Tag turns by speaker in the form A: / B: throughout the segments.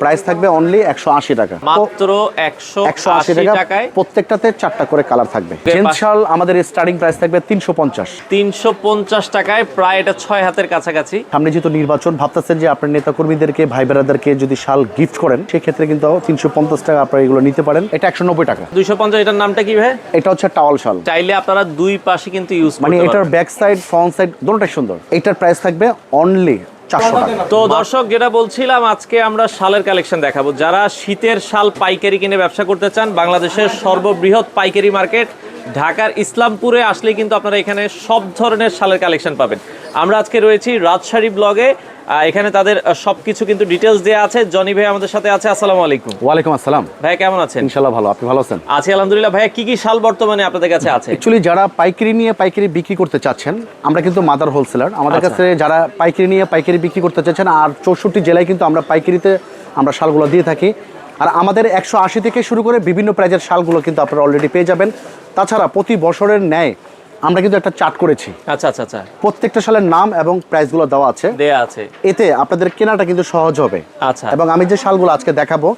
A: Price থাকবে only একশো আশি টাকা।
B: মাত্র একশো
A: একশো আশি
B: আশি
A: টাকা
B: টাকায়
A: প্রত্যেকটাতে চারটা করে কালার থাকবে। জেন্টস শাল আমাদের স্টার্টিং প্রাইস থাকবে তিনশো পঞ্চাশ।
B: তিনশো পঞ্চাশ টাকায় প্রায় এটা ছয় হাতের কাছাকাছি।
A: সামনে যেহেতু নির্বাচন ভাবতেছেন যে আপনার নেতা কর্মীদেরকে ভাই বেড়াদেরকে যদি শাল গিফট করেন সেক্ষেত্রে কিন্তু তিনশো পঞ্চাশ টাকা আপনারা এগুলো নিতে পারেন। এটা একশো নব্বই টাকা।
B: দুইশো পঞ্চাশ এটার নামটা কি ভাই?
A: এটা হচ্ছে টাওয়াল শাল।
B: চাইলে আপনারা দুই পাশে কিন্তু ইউজ
A: মানে এটার ব্যাক সাইড ফ্রন্ট সাইড দুটোটাই সুন্দর। এটার প্রাইস থাকবে অনলি চারশো
B: তো দর্শক যেটা বলছিলাম আজকে আমরা শালের কালেকশন দেখাবো। যারা শীতের শাল পাইকারি কিনে ব্যবসা করতে চান বাংলাদেশের সর্ববৃহৎ পাইকারি মার্কেট ঢাকার ইসলামপুরে আসলে কিন্তু আপনারা এখানে সব ধরনের শালের কালেকশন পাবেন। আমরা আজকে রয়েছি রাজশাহী ব্লগে। এখানে তাদের সবকিছু কিন্তু ডিটেলস দেওয়া আছে। জনি ভাই আমাদের সাথে আছে আসসালামু আলাইকুম।
A: ওয়ালাইকুম আসসালাম।
B: ভাই কেমন আছেন?
A: ইনশাল্লাহ ভালো আপনি ভালো আছেন?
B: আছি আলহামদুলিল্লাহ। ভাইয়া কি কি শাল বর্তমানে আপনাদের কাছে আছে?
A: অ্যাকচুয়ালি যারা পাইকারি নিয়ে পাইকারি বিক্রি করতে চাচ্ছেন আমরা কিন্তু মাদার হোলসেলার আমাদের
B: আচ্ছা।
A: কাছে যারা পাইকারি নিয়ে পাইকারি বিক্রি করতে চাচ্ছেন আর চৌষট্টি জেলায় কিন্তু আমরা পাইকারিতে আমরা শালগুলো দিয়ে থাকি। আর আমাদের একশো আশি থেকে শুরু করে বিভিন্ন প্রাইজের শালগুলো কিন্তু আপনারা অলরেডি পেয়ে যাবেন। তাছাড়া প্রতি বছরের ন্যায় আমরা কিন্তু একটা চার্ট করেছি।
B: আচ্ছা আচ্ছা আচ্ছা।
A: প্রত্যেকটা সালের নাম এবং প্রাইসগুলো দেওয়া আছে।
B: দেয়া আছে।
A: এতে আপনাদের কেনাটা কিন্তু সহজ হবে।
B: আচ্ছা।
A: এবং আমি যে শালগুলো আজকে দেখাবো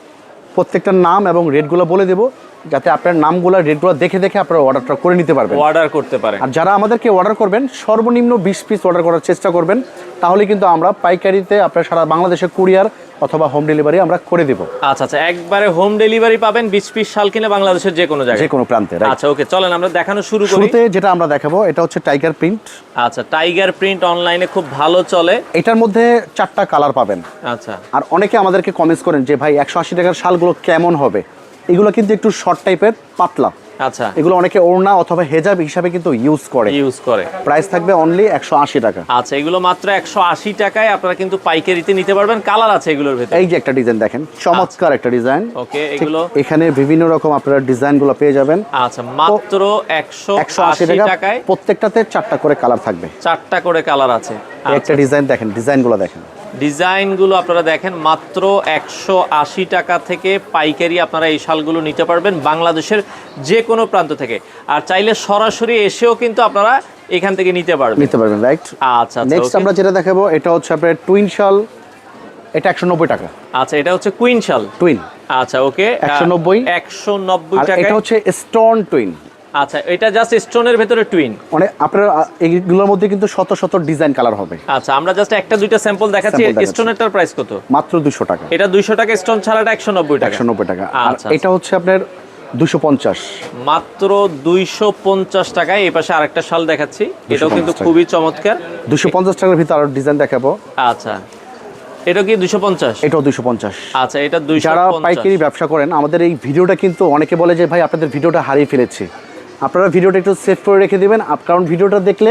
A: প্রত্যেকটার নাম এবং রেটগুলো বলে দেবো যাতে আপনার নামগুলো রেটগুলো দেখে দেখে আপনারা অর্ডারটা করে নিতে পারবেন।
B: অর্ডার করতে পারেন।
A: আর যারা আমাদেরকে অর্ডার করবেন সর্বনিম্ন বিশ পিস অর্ডার করার চেষ্টা করবেন তাহলে কিন্তু আমরা পাইকারিতে আপনার সারা বাংলাদেশে কুরিয়ার অথবা হোম ডেলিভারি আমরা করে দিব।
B: আচ্ছা আচ্ছা একবারে হোম ডেলিভারি পাবেন বিশ পিস শাল কিনে বাংলাদেশের যে কোনো জায়গায়।
A: যে কোনো প্রান্তে
B: আচ্ছা ওকে চলেন আমরা দেখানো শুরু করি।
A: শুরুতে যেটা আমরা দেখাবো এটা হচ্ছে টাইগার প্রিন্ট
B: আচ্ছা টাইগার প্রিন্ট অনলাইনে খুব ভালো চলে।
A: এটার মধ্যে চারটা কালার পাবেন।
B: আচ্ছা।
A: আর অনেকে আমাদেরকে কমেন্টস করেন যে ভাই একশো আশি টাকার শালগুলো কেমন হবে? এগুলো কিন্তু একটু শর্ট টাইপের পাতলা।
B: আচ্ছা।
A: এগুলো অনেকে ওড়না অথবা হেজাব হিসাবে কিন্তু ইউজ করে।
B: ইউজ করে।
A: প্রাইস থাকবে অনলি একশো আশি টাকা।
B: আচ্ছা এগুলো মাত্র একশো আশি টাকায় আপনারা কিন্তু পাইকারিতে নিতে পারবেন। কালার আছে এগুলোর ভেতরে।
A: এই যে একটা ডিজাইন দেখেন চমৎকার একটা ডিজাইন
B: ওকে এগুলো?
A: এখানে বিভিন্ন রকম আপনারা ডিজাইনগুলো পেয়ে যাবেন।
B: আচ্ছা মাত্র একশো
A: একশো আশি
B: টাকায়।
A: প্রত্যেকটাতে চারটা করে কালার থাকবে।
B: চারটা করে কালার আছে।
A: একটা ডিজাইন দেখেন ডিজাইনগুলো দেখেন।
B: ডিজাইনগুলো আপনারা দেখেন মাত্র একশো আশি টাকা থেকে পাইকারি আপনারা এই শালগুলো নিতে পারবেন বাংলাদেশের যে কোনো প্রান্ত থেকে। আর চাইলে সরাসরি এসেও কিন্তু আপনারা এখান থেকে নিতে পারবেন।
A: নিতে পারবেন রাইট
B: আচ্ছা আচ্ছা
A: নেক্সট আমরা যেটা দেখাবো এটা হচ্ছে আপনার টুইন শাল এটা একশো নব্বই টাকা।
B: আচ্ছা এটা হচ্ছে কুইন শাল
A: টুইন
B: আচ্ছা ওকে
A: 190
B: একশো নব্বই
A: আর
B: টাকা
A: এটা হচ্ছে স্টোন টুইন
B: আচ্ছা এটা জাস্ট স্টোনের ভেতরে টুইন
A: মানে আপনার এইগুলোর মধ্যে কিন্তু শত শত ডিজাইন কালার হবে।
B: আচ্ছা আমরা জাস্ট একটা দুইটা স্যাম্পল দেখাচ্ছি। স্টোনেরটার প্রাইস কত?
A: মাত্র দুশো টাকা।
B: এটা দুইশো টাকা স্টোন ছাড়াটা একশো নব্বই টাকা।
A: একশো নব্বই টাকা। আর
B: আচ্ছা,
A: এটা হচ্ছে আপনার দুশো পঞ্চাশ।
B: মাত্র দুইশো পঞ্চাশ টাকায় এই পাশে আরেকটা শাল দেখাচ্ছি। এটাও কিন্তু খুবই চমৎকার।
A: দুশো পঞ্চাশ টাকার ভিতরে আরও ডিজাইন দেখাবো।
B: আচ্ছা এটা কি দুশো পঞ্চাশ?
A: এটাও দুশো পঞ্চাশ।
B: আচ্ছা এটা দুইশো
A: যারা পাইকারি ব্যবসা করেন আমাদের এই ভিডিওটা কিন্তু অনেকে বলে যে ভাই আপনাদের ভিডিওটা হারিয়ে ফেলেছি। আপনারা ভিডিওটা একটু সেভ করে রেখে দেবেন। কারণ ভিডিওটা দেখলে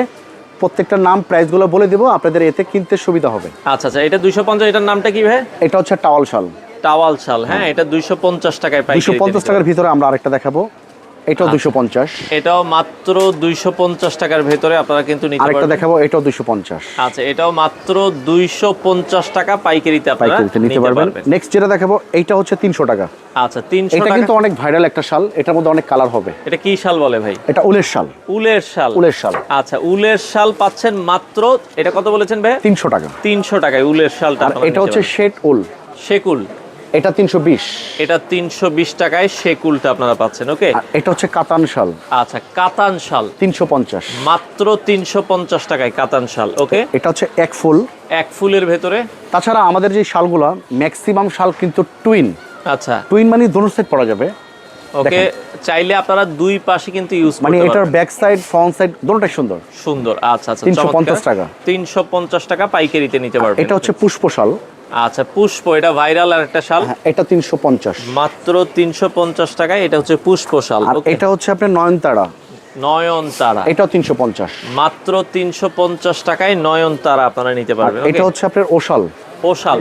A: প্রত্যেকটা নাম প্রাইসগুলো বলে দেবো আপনাদের এতে কিনতে সুবিধা হবে।
B: আচ্ছা আচ্ছা এটা দুইশো পঞ্চাশ এটার নামটা কি ভাই?
A: এটা হচ্ছে টাওয়াল শাল।
B: টাওয়াল শাল হ্যাঁ এটা দুইশো পঞ্চাশ টাকায় পাই
A: দুশো পঞ্চাশ টাকার ভিতরে আমরা আরেকটা দেখাবো। এটাও দুশো পঞ্চাশ।
B: এটাও মাত্র দুইশো পঞ্চাশ টাকার ভেতরে আপনারা কিন্তু নিতে
A: আরেকটা দেখাবো এটাও দুশো পঞ্চাশ।
B: আচ্ছা এটাও মাত্র দুইশো পঞ্চাশ টাকা পাইকারিতে আপনারা
A: নিতে পারবেন। নেক্সট যেটা দেখাবো এইটা হচ্ছে তিনশো টাকা।
B: আচ্ছা তিনশো
A: এটা কিন্তু অনেক ভাইরাল একটা শাল এটার মধ্যে অনেক কালার হবে।
B: এটা কি শাল বলে ভাই?
A: এটা উলের শাল।
B: উলের শাল।
A: উলের শাল।
B: আচ্ছা উলের শাল পাচ্ছেন মাত্র এটা কত বলেছেন ভাই?
A: তিনশো টাকা।
B: তিনশো টাকায় উলের শালটা
A: এটা হচ্ছে। শেট উল।
B: শেকুল।
A: এটা তিনশো বিশ।
B: এটা তিনশো বিশ টাকায় শেকুলটা আপনারা পাচ্ছেন ওকে?
A: এটা হচ্ছে কাতান শাল।
B: আচ্ছা কাতান শাল।
A: তিনশো পঞ্চাশ।
B: মাত্র তিনশো পঞ্চাশ টাকায় কাতান শাল ওকে?
A: এটা হচ্ছে এক ফুল।
B: এক ফুলের ভেতরে?
A: তাছাড়া আমাদের যে শালগুলো ম্যাক্সিমাম শাল কিন্তু টুইন
B: আচ্ছা।
A: টুইন মানে দোনো সাইড পরা যাবে।
B: ওকে চাইলে আপনারা দুই পাশে কিন্তু ইউজ
A: মানে এটার ব্যাক সাইড ফ্রন্ট সাইড দোনোটাই সুন্দর।
B: সুন্দর আচ্ছা আচ্ছা
A: 350 টাকা।
B: তিনশো পঞ্চাশ টাকা পাইকারিতে নিতে পারবেন।
A: এটা হচ্ছে পুষ্প শাল
B: আচ্ছা পুষ্প এটা ভাইরাল আর একটা শাল?
A: হ্যাঁ, এটা তিনশো পঞ্চাশ।
B: মাত্র তিনশো পঞ্চাশ টাকায় এটা হচ্ছে পুষ্প শাল
A: আর এটা হচ্ছে আপনার নয়নতারা।
B: নয়ন তারা
A: এটাও তিনশো পঞ্চাশ।
B: মাত্র তিনশো পঞ্চাশ টাকায় নয়ন তারা আপনারা নিতে পারবেন
A: এটা হচ্ছে আপনার ওশাল।
B: পোশাল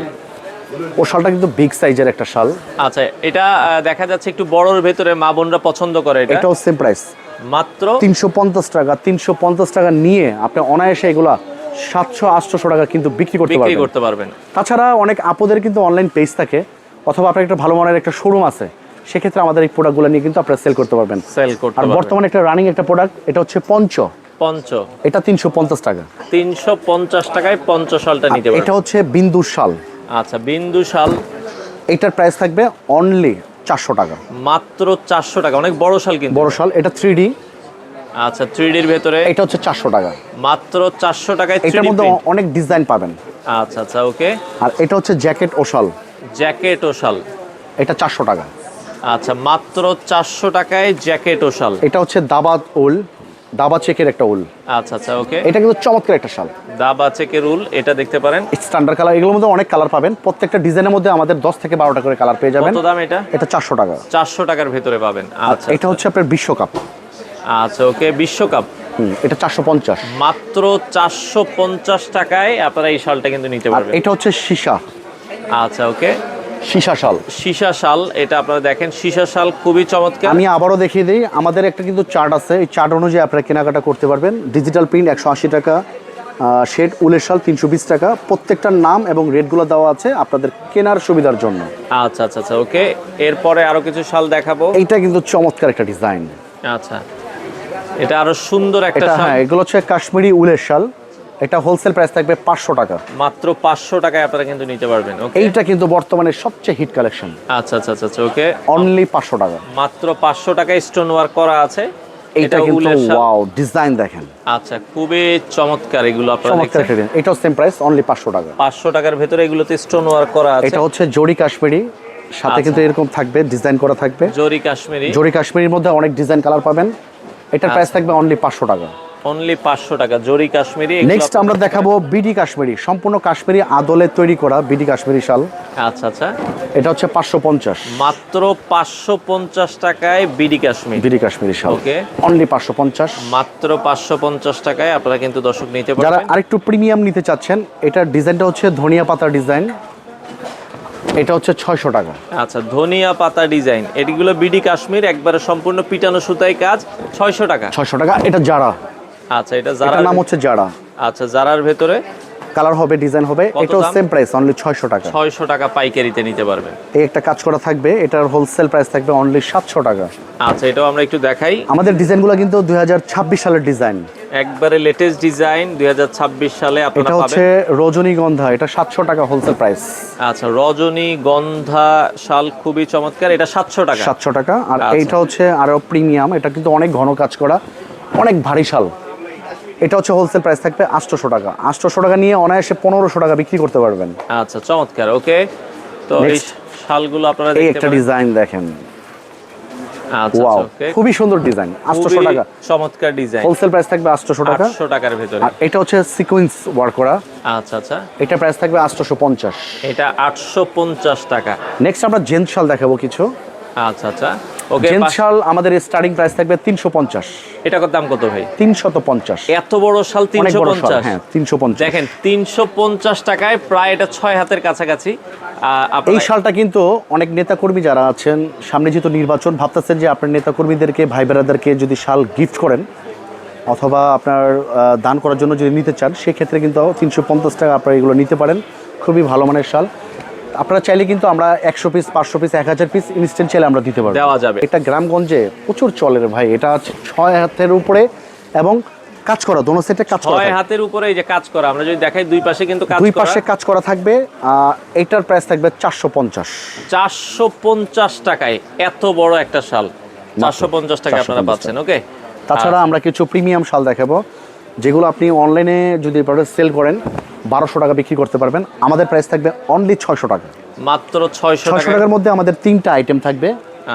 A: ও শালটা কিন্তু বিগ সাইজের একটা শাল।
B: আচ্ছা এটা দেখা যাচ্ছে একটু বড়র ভেতরে মা বোনরা পছন্দ করে এটা।
A: এটাও সেম প্রাইস
B: মাত্র?
A: তিনশো পঞ্চাশ টাকা তিনশো পঞ্চাশ টাকা নিয়ে আপনি অনায়াসে এগুলা সাতশো আটশোশো টাকা কিন্তু বিক্রি করতে
B: বিক্রি
A: পারবেন।
B: করতে পারবেন।
A: তাছাড়া অনেক আপদের কিন্তু অনলাইন পেজ থাকে অথবা আপনার একটা ভালো মানের একটা শোরুম আছে সেক্ষেত্রে আমাদের এই প্রোডাক্টগুলো নিয়ে কিন্তু আপনারা সেল করতে পারবেন।
B: সেল করতে
A: আর বর্তমানে একটা রানিং একটা প্রোডাক্ট এটা হচ্ছে পঞ্চ
B: পঞ্চ
A: এটা তিনশো পঞ্চাশ টাকা।
B: তিনশো পঞ্চাশ টাকায় পঞ্চ শালটা নিতে
A: এটা হচ্ছে বিন্দু শাল।
B: আচ্ছা বিন্দু শাল।
A: এইটার প্রাইস থাকবে অনলি চারশো টাকা।
B: মাত্র চারশো টাকা অনেক বড় শাল কিন্তু।
A: বড় শাল এটা থ্রি ডি
B: আচ্ছা থ্রি ডির ভেতরে?
A: এটা হচ্ছে চারশো টাকা।
B: মাত্র চারশো টাকায়
A: এটার মধ্যে অনেক ডিজাইন পাবেন।
B: আচ্ছা আচ্ছা ওকে
A: আর এটা হচ্ছে জ্যাকেট ও শাল।
B: জ্যাকেট ও শাল।
A: এটা চারশো টাকা।
B: আচ্ছা মাত্র চারশো টাকায় জ্যাকেট ও শাল।
A: এটা হচ্ছে দাবাত উল দাবা চেকের একটা উল।
B: আচ্ছা আচ্ছা ওকে
A: এটা কিন্তু চমৎকার একটা শাল।
B: দাবা চেকের রুল এটা দেখতে পারেন।
A: স্ট্যান্ডার্ড কালার এগুলোর মধ্যে অনেক কালার পাবেন। প্রত্যেকটা ডিজাইনের মধ্যে আমাদের দশ থেকে বারোটা করে কালার পেয়ে যাবেন।
B: কত দাম এটা?
A: এটা চারশো টাকা।
B: চারশো টাকার ভেতরে পাবেন। আচ্ছা
A: এটা হচ্ছে আপনার বিশ্বকাপ।
B: আচ্ছা ওকে বিশ্বকাপ।
A: এটা চারশো পঞ্চাশ।
B: মাত্র চারশো পঞ্চাশ টাকায় আপনারা এই শালটা কিন্তু নিতে পারবেন।
A: এটা হচ্ছে সীসা।
B: আচ্ছা ওকে।
A: সীসা শাল।
B: সীসা শাল এটা আপনারা দেখেন সীসা শাল খুবই চমৎকার।
A: আমি আবারও দেখিয়ে দিই আমাদের একটা কিন্তু চার্ট আছে এই চার্ট অনুযায়ী আপনারা কেনাকাটা করতে পারবেন। ডিজিটাল প্রিন্ট একশো আশি টাকা শেড উলের শাল তিনশো বিশ টাকা। প্রত্যেকটার নাম এবং রেটগুলো দেওয়া আছে আপনাদের কেনার সুবিধার জন্য।
B: আচ্ছা আচ্ছা আচ্ছা ওকে। এরপরে আরও কিছু শাল দেখাবো।
A: এইটা কিন্তু চমৎকার একটা ডিজাইন।
B: আচ্ছা। এটা আরও সুন্দর একটা
A: হ্যাঁ এগুলো হচ্ছে কাশ্মীরি উলের শাল। এটা হোলসেল প্রাইস থাকবে পাঁচশো টাকা।
B: মাত্র পাঁচশো টাকায় আপনারা কিন্তু নিতে পারবেন
A: এইটা কিন্তু বর্তমানে সবচেয়ে হিট কালেকশন
B: আচ্ছা আচ্ছা আচ্ছা আচ্ছা ওকে
A: অনলি পাঁচশো টাকা।
B: মাত্র পাঁচশো টাকায় স্টোন ওয়ার্ক করা আছে। এটা
A: কিন্তু ওয়াও ডিজাইন দেখেন।
B: আচ্ছা খুবই চমৎকার এগুলো আপনারা
A: চমৎকার একটা এটাও সেম প্রাইস অনলি পাঁচশো টাকা।
B: পাঁচশো টাকার ভেতরে এগুলোতে স্টোন ওয়ার্ক করা আছে।
A: এটা হচ্ছে জরি কাশ্মীরি সাথে
B: আচ্ছা।
A: কিন্তু এরকম থাকবে ডিজাইন করা থাকবে।
B: জরি কাশ্মীরি।
A: জরি কাশ্মীরির মধ্যে অনেক ডিজাইন কালার পাবেন। এটার প্রাইস থাকবে অনলি পাঁচশো টাকা।
B: অনলি পাঁচশো টাকা জরি কাশ্মীরি
A: নেক্সট আমরা দেখাবো বিডি কাশ্মীরি সম্পূর্ণ কাশ্মীরি আদলে তৈরি করা বিডি কাশ্মীরি শাল।
B: আচ্ছা আচ্ছা।
A: এটা হচ্ছে পাঁচশো পঞ্চাশ।
B: মাত্র পাঁচশো পঞ্চাশ টাকায় বিডি কাশ্মীর।
A: বিডি কাশ্মীরি শাল।
B: ওকে
A: অনলি পাঁচশো পঞ্চাশ।
B: মাত্র পাঁচশো পঞ্চাশ টাকায় আপনারা কিন্তু দর্শক নিতে
A: পারেন
B: যারা
A: আরেকটু প্রিমিয়াম নিতে চাচ্ছেন এটার ডিজাইনটা হচ্ছে ধনিয়া পাতার ডিজাইন এটা হচ্ছে ছয়শো টাকা।
B: আচ্ছা ধনিয়া পাতা ডিজাইন। এটিগুলো বিডি কাশ্মীর একবারে সম্পূর্ণ পিটানো সুতায় কাজ ছয়শো টাকা।
A: ছয়শো টাকা এটা জারা।
B: আচ্ছা এটা যারা
A: নাম হচ্ছে জারা।
B: আচ্ছা যারার ভেতরে?
A: কালার হবে ডিজাইন হবে এটাও? সেম প্রাইস অনলি ছয়শো টাকা।
B: ছয়শো টাকা পাইকারিতে নিতে পারবেন
A: এই একটা কাজ করা থাকবে এটার হোলসেল প্রাইস থাকবে অনলি সাতশো টাকা।
B: আচ্ছা এটাও আমরা একটু দেখাই।
A: আমাদের ডিজাইনগুলো কিন্তু দুই হাজার ছাব্বিশ সালের ডিজাইন।
B: একবারে লেটেস্ট ডিজাইন দুই সালে আপনারা পাবেন
A: এটা হচ্ছে রজনীগন্ধা এটা সাতশো টাকা হোলসেল প্রাইস
B: আচ্ছা রজনী গন্ধা শাল খুবই চমৎকার এটা সাতশো টাকা।
A: সাতশো টাকা আর
B: আচ্ছা।
A: এইটা হচ্ছে আরও প্রিমিয়াম এটা কিন্তু অনেক ঘন কাজ করা অনেক ভারী শাল। এটা হচ্ছে হোলসেল প্রাইস থাকবে আটশোশো টাকা। আটশোশো টাকা নিয়ে অনায়াসে পনেরোশো টাকা বিক্রি করতে পারবেন।
B: আচ্ছা চমৎকার ওকে তো এই. শালগুলো আপনারা দেখতে
A: একটা ডিজাইন দেখেন। ওয়াও খুবই সুন্দর ডিজাইন আটশোশো টাকা।
B: চমৎকার ডিজাইন
A: হোলসেল প্রাইস থাকবে আটশোশো টাকা।
B: আটশো টাকার ভেতরে।
A: আর এটা হচ্ছে সিকোয়েন্স ওয়ার্ক করা।
B: আচ্ছা আচ্ছা।
A: এটা প্রাইস থাকবে আটশোশো পঞ্চাশ।
B: এটা আটশো পঞ্চাশ টাকা।
A: নেক্সট আমরা জেন্টস শাল দেখাবো কিছু।
B: আচ্ছা আচ্ছা। ওকে
A: শাল আমাদের স্টার্টিং প্রাইস থাকবে তিনশো পঞ্চাশ।
B: এটা কত দাম কত ভাই?
A: তিনশত পঞ্চাশ।
B: এত বড় শাল
A: অনেক
B: তিনশো
A: বড় শাল
B: পঞ্চাশ?
A: হ্যাঁ তিনশো পঞ্চাশ।
B: দেখেন তিনশো পঞ্চাশ টাকায় প্রায় এটা ছয় হাতের কাছাকাছি।
A: এই শালটা কিন্তু অনেক নেতাকর্মী যারা আছেন সামনে যেহেতু নির্বাচন ভাবতেছেন যে আপনার নেতাকর্মীদেরকে ভাই বেড়াদেরকে যদি শাল গিফট করেন অথবা আপনার দান করার জন্য যদি নিতে চান সেক্ষেত্রে কিন্তু তিনশো পঞ্চাশ টাকা আপনারা এগুলো নিতে পারেন। খুবই ভালো মানের শাল। আপনারা চাইলে কিন্তু আমরা একশো পিস পাঁচশো পিস এক হাজার পিস ইনস্ট্যান্ট চাইলে আমরা দিতে পারব।
B: দেওয়া যাবে।
A: এটা গ্রামগঞ্জে প্রচুর চলের ভাই এটা ছয় হাতের উপরে এবং কাজ করা দোনো সেটে কাজ করা
B: ছয় হাতের উপরে এই যে কাজ করা আমরা যদি দেখাই দুই পাশে কিন্তু কাজ
A: দুই পাশে কাজ করা থাকবে এটার প্রাইস থাকবে চারশো পঞ্চাশ।
B: চারশো পঞ্চাশ টাকায় এত বড় একটা শাল। চারশো পঞ্চাশ টাকা আপনারা
A: 450
B: পাচ্ছেন ওকে
A: তাছাড়া আমরা কিছু প্রিমিয়াম শাল দেখাবো। যেগুলো আপনি অনলাইনে যদি প্রোডাক্ট সেল করেন বারোশো টাকা বিক্রি করতে পারবেন। আমাদের প্রাইস থাকবে অনলি ছয়শো টাকা।
B: মাত্র ছয়শো
A: ছয়শো টাকার মধ্যে আমাদের তিনটা আইটেম থাকবে।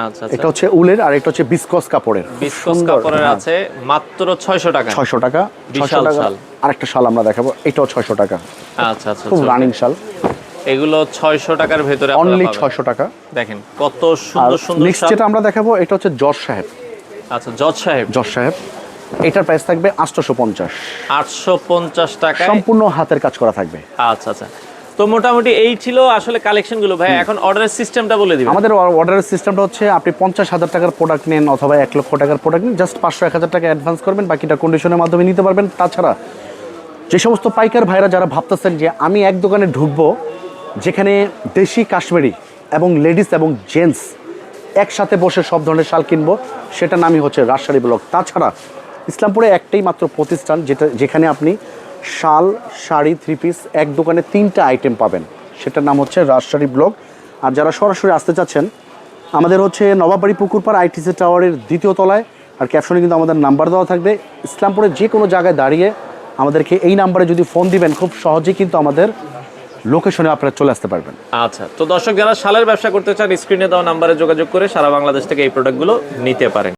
B: আচ্ছা
A: এটা
B: আচ্ছা
A: হচ্ছে উলের আর এটা হচ্ছে বিসকস কাপড়ের।
B: বিস্কস কাপড়ের আছে মাত্র ছয়শো টাকা।
A: ছয়শো টাকা
B: বিশাল শাল।
A: আরেকটা শাল আমরা দেখাবো এটাও ছয়শো টাকা।
B: আচ্ছা আচ্ছা
A: খুব
B: আচ্ছা।
A: রানিং শাল।
B: এগুলো ছয়শো টাকার ভেতরে আপনারা
A: অনলি
B: পাবেন।
A: ছয়শো টাকা।
B: দেখেন কত সুন্দর সুন্দর
A: নেক্সট যেটা আমরা দেখাবো এটা হচ্ছে জজ সাহেব।
B: আচ্ছা জজ সাহেব।
A: জজ সাহেব। এটার প্রাইস থাকবে আটশোশো পঞ্চাশ
B: আটশো পঞ্চাশ টাকা
A: সম্পূর্ণ হাতের কাজ করা থাকবে।
B: আচ্ছা আচ্ছা। তো মোটামুটি এই ছিল আসলে কালেকশনগুলো ভাই এখন অর্ডারের সিস্টেমটা বলে দিবেন।
A: আমাদের অর্ডারের সিস্টেমটা হচ্ছে আপনি পঞ্চাশ হাজার টাকার প্রোডাক্ট নেন অথবা এক লক্ষ টাকার প্রোডাক্ট নেন জাস্ট পাঁচশো এক হাজার টাকা অ্যাডভান্স করবেন বাকিটা কন্ডিশনের মাধ্যমে নিতে পারবেন। তাছাড়া যে সমস্ত পাইকার ভাইরা যারা ভাবতেছেন যে আমি এক দোকানে ঢুকবো যেখানে দেশি কাশ্মীরি এবং লেডিস এবং জেন্টস একসাথে বসে সব ধরনের শাল কিনবো সেটার নামই হচ্ছে রাজশাহী ব্লক তাছাড়া ইসলামপুরে একটাই মাত্র প্রতিষ্ঠান যেটা, যেখানে আপনি শাল, শাড়ি থ্রি পিস এক দোকানে তিনটা আইটেম পাবেন। সেটার নাম হচ্ছে রাজশাহী ব্লক। আর যারা সরাসরি আসতে চাচ্ছেন, আমাদের হচ্ছে নবাবাড়ি পুকুরপাড় আইটিসি টাওয়ারের দ্বিতীয় তলায়, আর ক্যাপশনে কিন্তু আমাদের নাম্বার দেওয়া থাকবে। ইসলামপুরের যে কোনো জায়গায় দাঁড়িয়ে আমাদেরকে এই নাম্বারে যদি ফোন দিবেন, খুব সহজেই কিন্তু আমাদের লোকেশনে আপনারা চলে আসতে পারবেন।
B: আচ্ছা তো দর্শক, যারা শালের ব্যবসা করতে চান স্ক্রিনে দেওয়া নাম্বারে যোগাযোগ করে সারা বাংলাদেশ থেকে এই প্রোডাক্টগুলো নিতে পারেন।